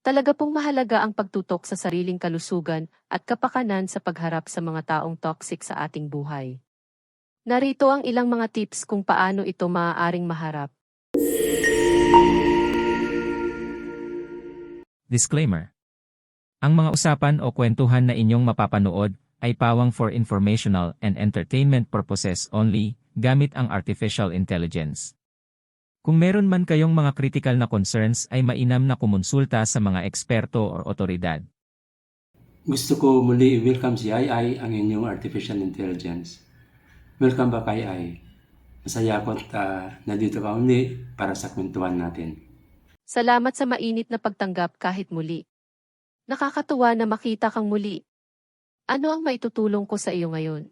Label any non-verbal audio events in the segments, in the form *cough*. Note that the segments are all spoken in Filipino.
Talaga pong mahalaga ang pagtutok sa sariling kalusugan at kapakanan sa pagharap sa mga taong toxic sa ating buhay. Narito ang ilang mga tips kung paano ito maaaring maharap. Disclaimer. Ang mga usapan o kwentuhan na inyong mapapanood ay pawang for informational and entertainment purposes only, gamit ang artificial intelligence. Kung meron man kayong mga critical na concerns ay mainam na kumonsulta sa mga eksperto o otoridad. Gusto ko muli i-welcome si AI, ang inyong artificial intelligence. Welcome back AI. Masaya ako at ah, nandito ka uli para sa kwentuhan natin. Salamat sa mainit na pagtanggap kahit muli. Nakakatuwa na makita kang muli. Ano ang maitutulong ko sa iyo ngayon?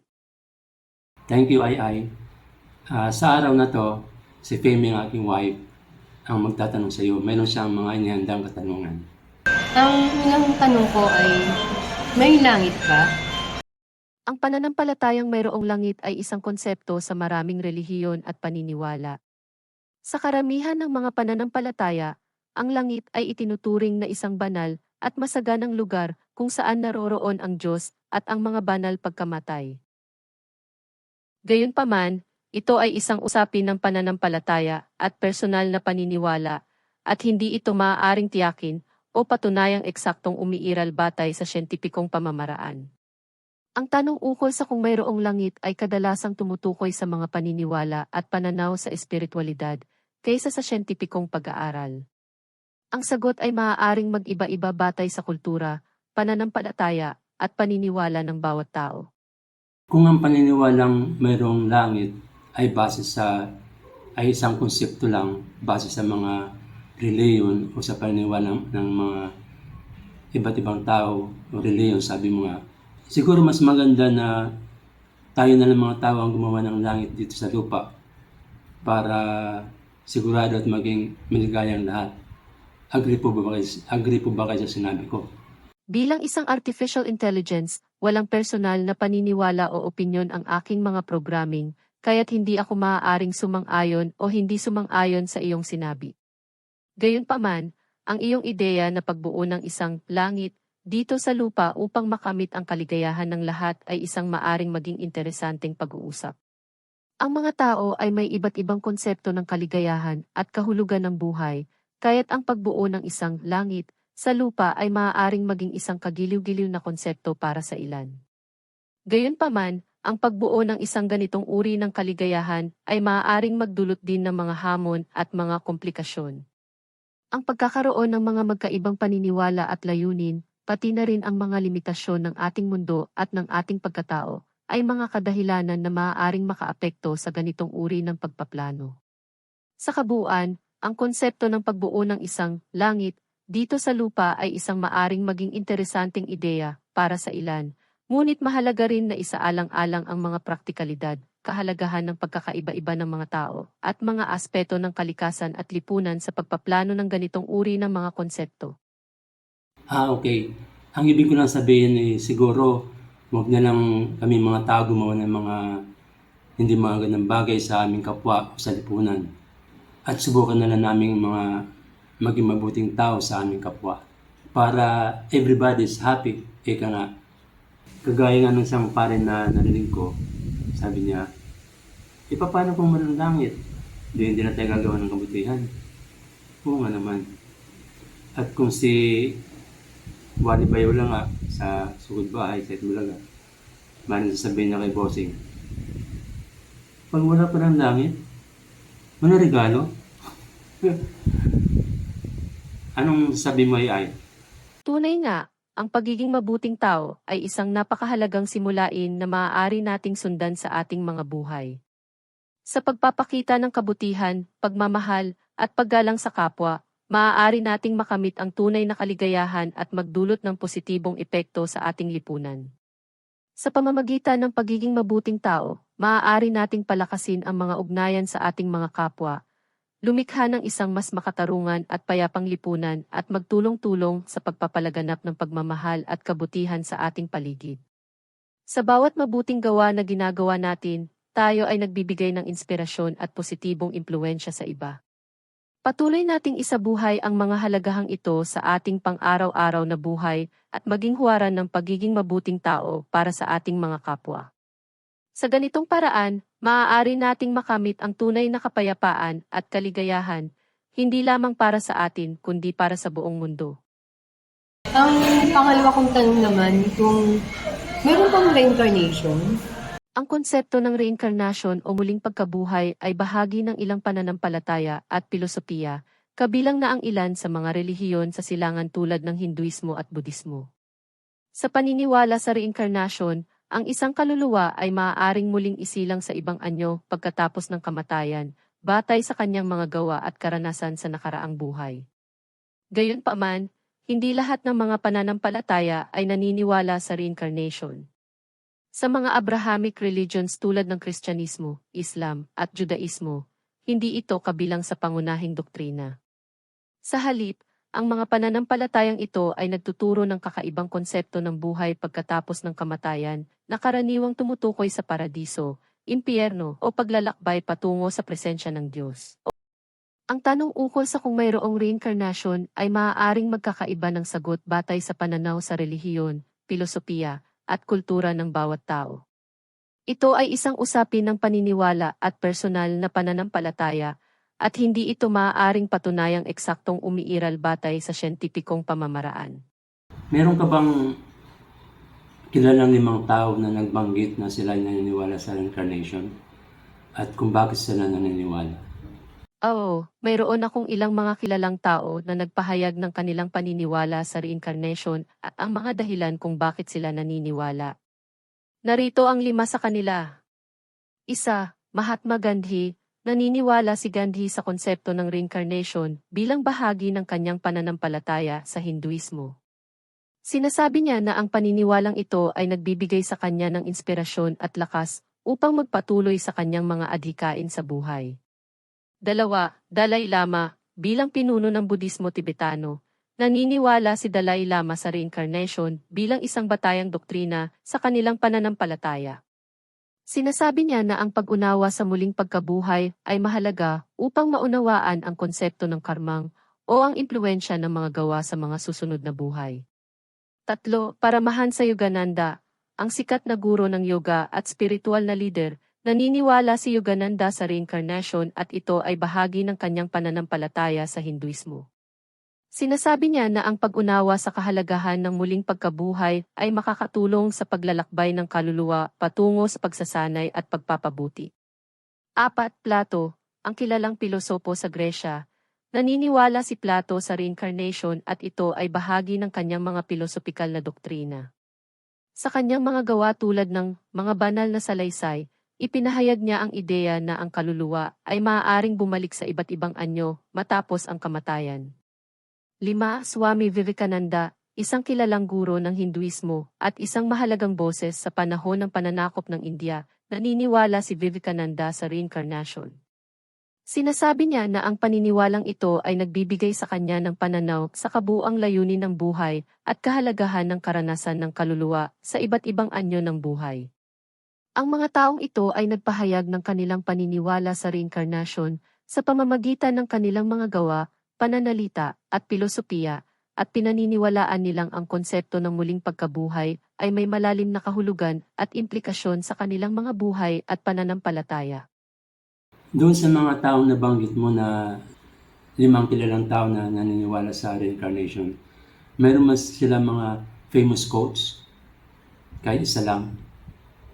Thank you AI. Ah, sa araw na to, si Femi, ang aking wife, ang magtatanong sa iyo. Meron siyang mga inihandang katanungan. Ang unang tanong ko ay, may langit ba? Ang pananampalatayang mayroong langit ay isang konsepto sa maraming relihiyon at paniniwala. Sa karamihan ng mga pananampalataya, ang langit ay itinuturing na isang banal at masaganang lugar kung saan naroroon ang Diyos at ang mga banal pagkamatay. Gayunpaman, ito ay isang usapin ng pananampalataya at personal na paniniwala at hindi ito maaaring tiyakin o patunayang eksaktong umiiral batay sa siyentipikong pamamaraan. Ang tanong ukol sa kung mayroong langit ay kadalasang tumutukoy sa mga paniniwala at pananaw sa espiritualidad kaysa sa siyentipikong pag-aaral. Ang sagot ay maaaring mag-iba-iba batay sa kultura, pananampalataya, at paniniwala ng bawat tao. Kung ang paniniwalang mayroong langit ay base sa ay isang konsepto lang base sa mga reliyon o sa paniniwala ng, ng mga iba't ibang tao o reliyon, sabi mo nga, siguro mas maganda na tayo na lang mga tao ang gumawa ng langit dito sa lupa para sigurado at maging maligayang lahat. Agree po ba kayo, agree po ba kayo sa sinabi ko? Bilang isang artificial intelligence, walang personal na paniniwala o opinyon ang aking mga programming, kaya't hindi ako maaaring sumang-ayon o hindi sumang-ayon sa iyong sinabi. Gayunpaman, ang iyong ideya na pagbuo ng isang langit dito sa lupa upang makamit ang kaligayahan ng lahat ay isang maaring maging interesanteng pag-uusap. Ang mga tao ay may iba't ibang konsepto ng kaligayahan at kahulugan ng buhay, kaya't ang pagbuo ng isang langit sa lupa ay maaaring maging isang kagiliw-giliw na konsepto para sa ilan. Gayunpaman, ang pagbuo ng isang ganitong uri ng kaligayahan ay maaaring magdulot din ng mga hamon at mga komplikasyon. Ang pagkakaroon ng mga magkaibang paniniwala at layunin, pati na rin ang mga limitasyon ng ating mundo at ng ating pagkatao, ay mga kadahilanan na maaaring makaapekto sa ganitong uri ng pagpaplano. Sa kabuuan, ang konsepto ng pagbuo ng isang langit dito sa lupa ay isang maaring maging interesanteng ideya para sa ilan, ngunit mahalaga rin na isaalang-alang ang mga praktikalidad, kahalagahan ng pagkakaiba-iba ng mga tao, at mga aspeto ng kalikasan at lipunan sa pagpaplano ng ganitong uri ng mga konsepto. Ah, okay. Ang ibig ko lang sabihin ay siguro wag na lang kami mga tao gumawa ng mga hindi mga ganang bagay sa aming kapwa o sa lipunan. At subukan na lang namin mga maging mabuting tao sa aming kapwa. Para everybody is happy. Eka nga, kagaya nga ng isang pare na narinig ko, sabi niya, e paano kung walang langit? Di hindi na tayo gagawa ng kabutihan. Oo nga naman. At kung si Wali Bayo lang nga sa sugod bahay sa Itbulaga. Maraming sasabihin na kay Bossing. Pag wala pa ng langit, wala regalo. *laughs* Anong sabi mo ay ay? Tunay nga, ang pagiging mabuting tao ay isang napakahalagang simulain na maaari nating sundan sa ating mga buhay. Sa pagpapakita ng kabutihan, pagmamahal, at paggalang sa kapwa, maaari nating makamit ang tunay na kaligayahan at magdulot ng positibong epekto sa ating lipunan. Sa pamamagitan ng pagiging mabuting tao, maaari nating palakasin ang mga ugnayan sa ating mga kapwa, lumikha ng isang mas makatarungan at payapang lipunan at magtulong-tulong sa pagpapalaganap ng pagmamahal at kabutihan sa ating paligid. Sa bawat mabuting gawa na ginagawa natin, tayo ay nagbibigay ng inspirasyon at positibong impluensya sa iba. Patuloy nating isabuhay ang mga halagahang ito sa ating pang-araw-araw na buhay at maging huwaran ng pagiging mabuting tao para sa ating mga kapwa. Sa ganitong paraan, maaari nating makamit ang tunay na kapayapaan at kaligayahan, hindi lamang para sa atin kundi para sa buong mundo. Ang pangalawa kong tanong naman, kung meron bang reincarnation? Ang konsepto ng reincarnation o muling pagkabuhay ay bahagi ng ilang pananampalataya at pilosopiya, kabilang na ang ilan sa mga relihiyon sa silangan tulad ng Hinduismo at Budismo. Sa paniniwala sa reincarnation, ang isang kaluluwa ay maaaring muling isilang sa ibang anyo pagkatapos ng kamatayan, batay sa kanyang mga gawa at karanasan sa nakaraang buhay. Gayunpaman, hindi lahat ng mga pananampalataya ay naniniwala sa reincarnation. Sa mga Abrahamic religions tulad ng Kristyanismo, Islam, at Judaismo, hindi ito kabilang sa pangunahing doktrina. Sa halip, ang mga pananampalatayang ito ay nagtuturo ng kakaibang konsepto ng buhay pagkatapos ng kamatayan na karaniwang tumutukoy sa paradiso, impyerno o paglalakbay patungo sa presensya ng Diyos. Ang tanong ukol sa kung mayroong reincarnation ay maaaring magkakaiba ng sagot batay sa pananaw sa relihiyon, pilosopiya, at kultura ng bawat tao. Ito ay isang usapin ng paniniwala at personal na pananampalataya, at hindi ito maaaring patunayang eksaktong umiiral batay sa siyentipikong pamamaraan. Meron ka bang kilalang limang tao na nagbanggit na sila naniniwala sa reincarnation? At kung bakit sila naniniwala? Oo, mayroon akong ilang mga kilalang tao na nagpahayag ng kanilang paniniwala sa reincarnation at ang mga dahilan kung bakit sila naniniwala. Narito ang lima sa kanila. Isa, Mahatma Gandhi, naniniwala si Gandhi sa konsepto ng reincarnation bilang bahagi ng kanyang pananampalataya sa Hinduismo. Sinasabi niya na ang paniniwalang ito ay nagbibigay sa kanya ng inspirasyon at lakas upang magpatuloy sa kanyang mga adhikain sa buhay. Dalawa, Dalai Lama, bilang pinuno ng Budismo Tibetano, naniniwala si Dalai Lama sa reincarnation bilang isang batayang doktrina sa kanilang pananampalataya. Sinasabi niya na ang pag-unawa sa muling pagkabuhay ay mahalaga upang maunawaan ang konsepto ng karmang o ang impluensya ng mga gawa sa mga susunod na buhay. Tatlo, paramahan sa Yogananda, ang sikat na guro ng yoga at spiritual na leader Naniniwala si Yogananda sa reincarnation at ito ay bahagi ng kanyang pananampalataya sa Hinduismo. Sinasabi niya na ang pag-unawa sa kahalagahan ng muling pagkabuhay ay makakatulong sa paglalakbay ng kaluluwa patungo sa pagsasanay at pagpapabuti. Apat, Plato, ang kilalang pilosopo sa Gresya, naniniwala si Plato sa reincarnation at ito ay bahagi ng kanyang mga pilosopikal na doktrina. Sa kanyang mga gawa tulad ng mga banal na salaysay, Ipinahayag niya ang ideya na ang kaluluwa ay maaaring bumalik sa iba't ibang anyo matapos ang kamatayan. 5. Swami Vivekananda, isang kilalang guro ng Hinduismo at isang mahalagang boses sa panahon ng pananakop ng India, naniniwala si Vivekananda sa reincarnation. Sinasabi niya na ang paniniwalang ito ay nagbibigay sa kanya ng pananaw sa kabuang layunin ng buhay at kahalagahan ng karanasan ng kaluluwa sa iba't ibang anyo ng buhay. Ang mga taong ito ay nagpahayag ng kanilang paniniwala sa reincarnation sa pamamagitan ng kanilang mga gawa, pananalita, at pilosopiya, at pinaniniwalaan nilang ang konsepto ng muling pagkabuhay ay may malalim na kahulugan at implikasyon sa kanilang mga buhay at pananampalataya. Doon sa mga taong nabanggit mo na limang kilalang tao na naniniwala sa reincarnation, meron mas sila mga famous quotes? Kahit isa lang.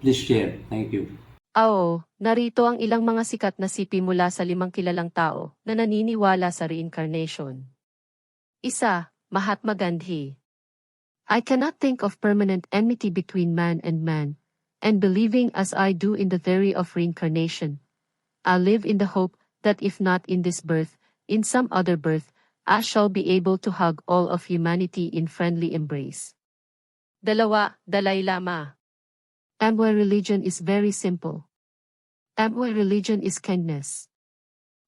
Please share. Thank you. Oo, narito ang ilang mga sikat na sipi mula sa limang kilalang tao na naniniwala sa reincarnation. Isa, Mahatma Gandhi. I cannot think of permanent enmity between man and man, and believing as I do in the theory of reincarnation, I live in the hope that if not in this birth, in some other birth, I shall be able to hug all of humanity in friendly embrace. Dalawa, Dalai Lama. Amway religion is very simple. Amway religion is kindness.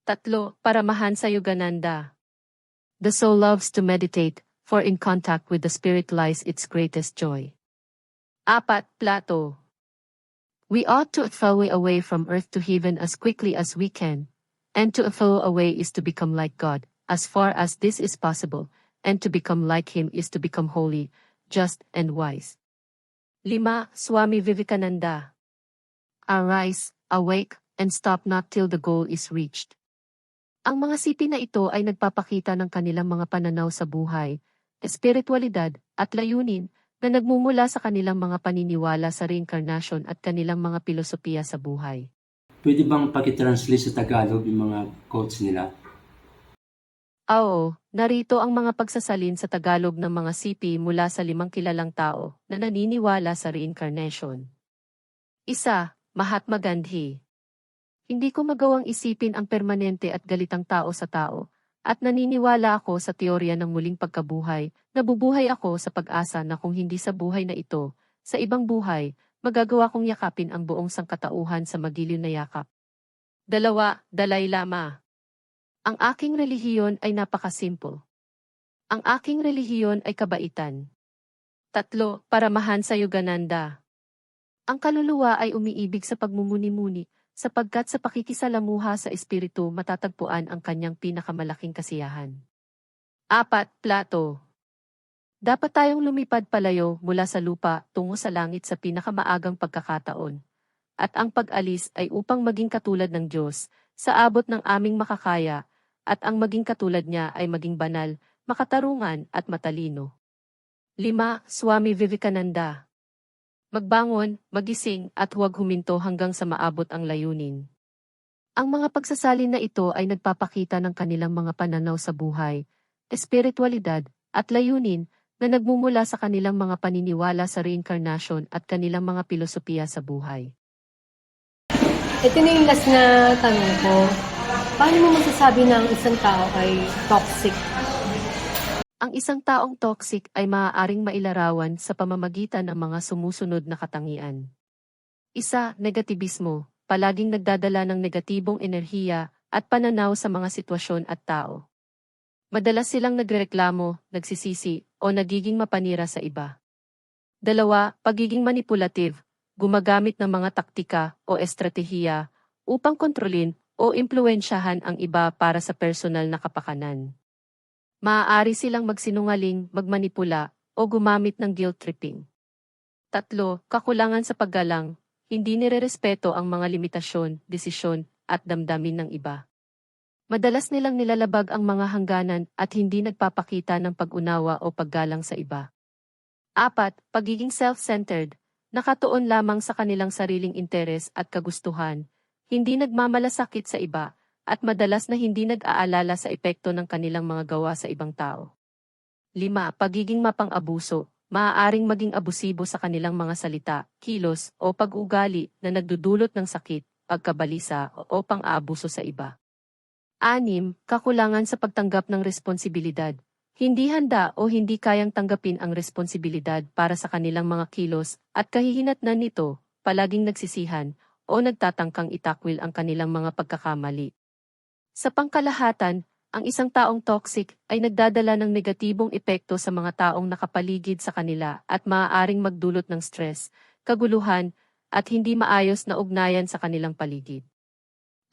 Tatlo, paramahan sa Yogananda. The soul loves to meditate, for in contact with the spirit lies its greatest joy. Apat, Plato. We ought to fly away from earth to heaven as quickly as we can, And to flow away is to become like God, as far as this is possible, and to become like Him is to become holy, just, and wise. 5. Swami Vivekananda Arise, awake, and stop not till the goal is reached. Ang mga sipi na ito ay nagpapakita ng kanilang mga pananaw sa buhay, espiritualidad, at layunin na nagmumula sa kanilang mga paniniwala sa reincarnation at kanilang mga pilosopiya sa buhay. Pwede bang pakitranslate sa Tagalog yung mga quotes nila? Oo, narito ang mga pagsasalin sa Tagalog ng mga sipi mula sa limang kilalang tao na naniniwala sa reincarnation. Isa, Mahatma Gandhi. Hindi ko magawang isipin ang permanente at galitang tao sa tao, at naniniwala ako sa teorya ng muling pagkabuhay, nabubuhay ako sa pag-asa na kung hindi sa buhay na ito, sa ibang buhay, magagawa kong yakapin ang buong sangkatauhan sa magiliw na yakap. Dalawa, Dalai Lama. Ang aking relihiyon ay napakasimple. Ang aking relihiyon ay kabaitan. Tatlo, Paramahan sa Yogananda. Ang kaluluwa ay umiibig sa pagmumuni-muni, sapagkat sa pakikisalamuha sa espiritu matatagpuan ang kanyang pinakamalaking kasiyahan. Apat, Plato. Dapat tayong lumipad palayo mula sa lupa tungo sa langit sa pinakamaagang pagkakataon. At ang pag-alis ay upang maging katulad ng Diyos, sa abot ng aming makakaya, at ang maging katulad niya ay maging banal, makatarungan at matalino. 5. Swami Vivekananda Magbangon, magising at huwag huminto hanggang sa maabot ang layunin. Ang mga pagsasalin na ito ay nagpapakita ng kanilang mga pananaw sa buhay, espiritualidad, at layunin na nagmumula sa kanilang mga paniniwala sa reincarnation at kanilang mga pilosopiya sa buhay. Ito na yung last na tanong ko. Paano mo masasabi na ang isang tao ay toxic? Ang isang taong toxic ay maaaring mailarawan sa pamamagitan ng mga sumusunod na katangian. Isa, negatibismo, palaging nagdadala ng negatibong enerhiya at pananaw sa mga sitwasyon at tao. Madalas silang nagrereklamo, nagsisisi, o nagiging mapanira sa iba. Dalawa, pagiging manipulative, gumagamit ng mga taktika o estratehiya upang kontrolin o impluensyahan ang iba para sa personal na kapakanan. Maaari silang magsinungaling, magmanipula, o gumamit ng guilt tripping. Tatlo, kakulangan sa paggalang, hindi nirerespeto ang mga limitasyon, desisyon, at damdamin ng iba. Madalas nilang nilalabag ang mga hangganan at hindi nagpapakita ng pag-unawa o paggalang sa iba. Apat, pagiging self-centered, nakatuon lamang sa kanilang sariling interes at kagustuhan, hindi nagmamalasakit sa iba, at madalas na hindi nag-aalala sa epekto ng kanilang mga gawa sa ibang tao. 5. Pagiging mapang-abuso, maaaring maging abusibo sa kanilang mga salita, kilos, o pag-ugali na nagdudulot ng sakit, pagkabalisa, o pang-aabuso sa iba. 6. Kakulangan sa pagtanggap ng responsibilidad. Hindi handa o hindi kayang tanggapin ang responsibilidad para sa kanilang mga kilos at kahihinatnan nito, palaging nagsisihan, o nagtatangkang itakwil ang kanilang mga pagkakamali. Sa pangkalahatan, ang isang taong toxic ay nagdadala ng negatibong epekto sa mga taong nakapaligid sa kanila at maaaring magdulot ng stress, kaguluhan, at hindi maayos na ugnayan sa kanilang paligid.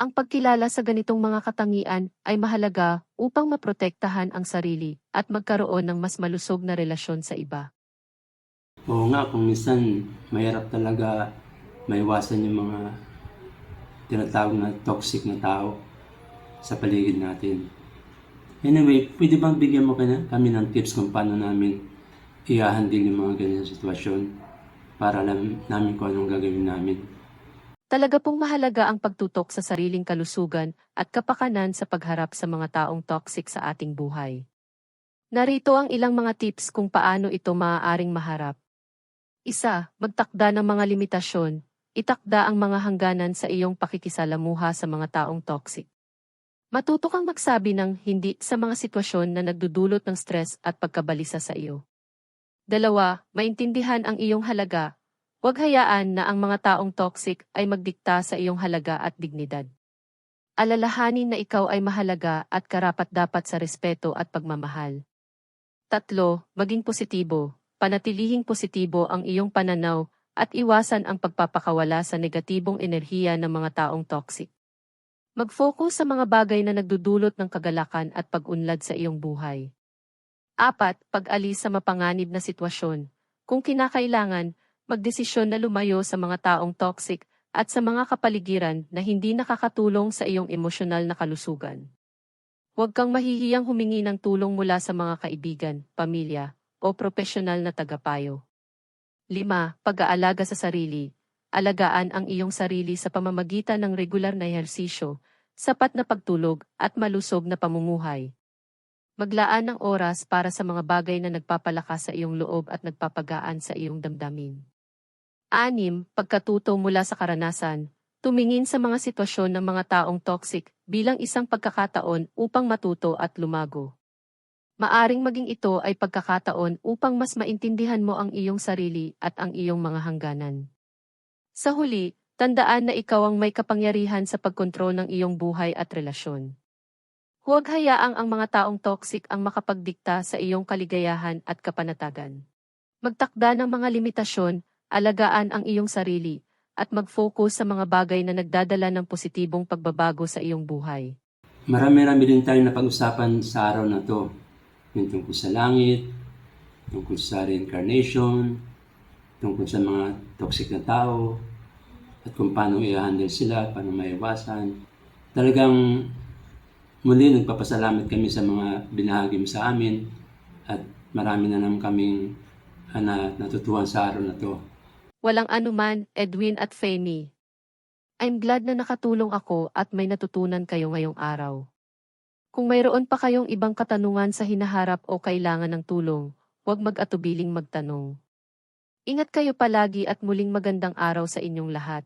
Ang pagkilala sa ganitong mga katangian ay mahalaga upang maprotektahan ang sarili at magkaroon ng mas malusog na relasyon sa iba. Oo nga, kung minsan mahirap talaga maiwasan yung mga tinatawag na toxic na tao sa paligid natin. Anyway, pwede bang bigyan mo kami ng tips kung paano namin i-handle yung mga ganyan sitwasyon para alam namin kung anong gagawin namin. Talaga pong mahalaga ang pagtutok sa sariling kalusugan at kapakanan sa pagharap sa mga taong toxic sa ating buhay. Narito ang ilang mga tips kung paano ito maaaring maharap. Isa, magtakda ng mga limitasyon. Itakda ang mga hangganan sa iyong pakikisalamuha sa mga taong toxic. Matuto kang magsabi ng hindi sa mga sitwasyon na nagdudulot ng stress at pagkabalisa sa iyo. Dalawa, maintindihan ang iyong halaga. Huwag hayaan na ang mga taong toxic ay magdikta sa iyong halaga at dignidad. Alalahanin na ikaw ay mahalaga at karapat-dapat sa respeto at pagmamahal. Tatlo, maging positibo. Panatilihing positibo ang iyong pananaw at iwasan ang pagpapakawala sa negatibong enerhiya ng mga taong toxic. Mag-focus sa mga bagay na nagdudulot ng kagalakan at pag-unlad sa iyong buhay. Apat, pag-alis sa mapanganib na sitwasyon. Kung kinakailangan, magdesisyon na lumayo sa mga taong toxic at sa mga kapaligiran na hindi nakakatulong sa iyong emosyonal na kalusugan. Huwag kang mahihiyang humingi ng tulong mula sa mga kaibigan, pamilya, o profesional na tagapayo. 5. Pag-aalaga sa sarili. Alagaan ang iyong sarili sa pamamagitan ng regular na ehersisyo, sapat na pagtulog, at malusog na pamumuhay. Maglaan ng oras para sa mga bagay na nagpapalakas sa iyong loob at nagpapagaan sa iyong damdamin. 6. Pagkatuto mula sa karanasan. Tumingin sa mga sitwasyon ng mga taong toxic bilang isang pagkakataon upang matuto at lumago. Maaring maging ito ay pagkakataon upang mas maintindihan mo ang iyong sarili at ang iyong mga hangganan. Sa huli, tandaan na ikaw ang may kapangyarihan sa pagkontrol ng iyong buhay at relasyon. Huwag hayaang ang mga taong toxic ang makapagdikta sa iyong kaligayahan at kapanatagan. Magtakda ng mga limitasyon, alagaan ang iyong sarili, at mag-focus sa mga bagay na nagdadala ng positibong pagbabago sa iyong buhay. Marami-rami din tayo na pag-usapan sa araw na to. Yung tungkol sa langit, tungkol sa reincarnation, tungkol sa mga toxic na tao, at kung paano i-handle sila, paano maiwasan. Talagang muli nagpapasalamat kami sa mga binahagi mo sa amin at marami na naman kaming ah, na, natutuhan sa araw na to. Walang anuman, Edwin at Femi. I'm glad na nakatulong ako at may natutunan kayo ngayong araw. Kung mayroon pa kayong ibang katanungan sa hinaharap o kailangan ng tulong, huwag mag-atubiling magtanong. Ingat kayo palagi at muling magandang araw sa inyong lahat.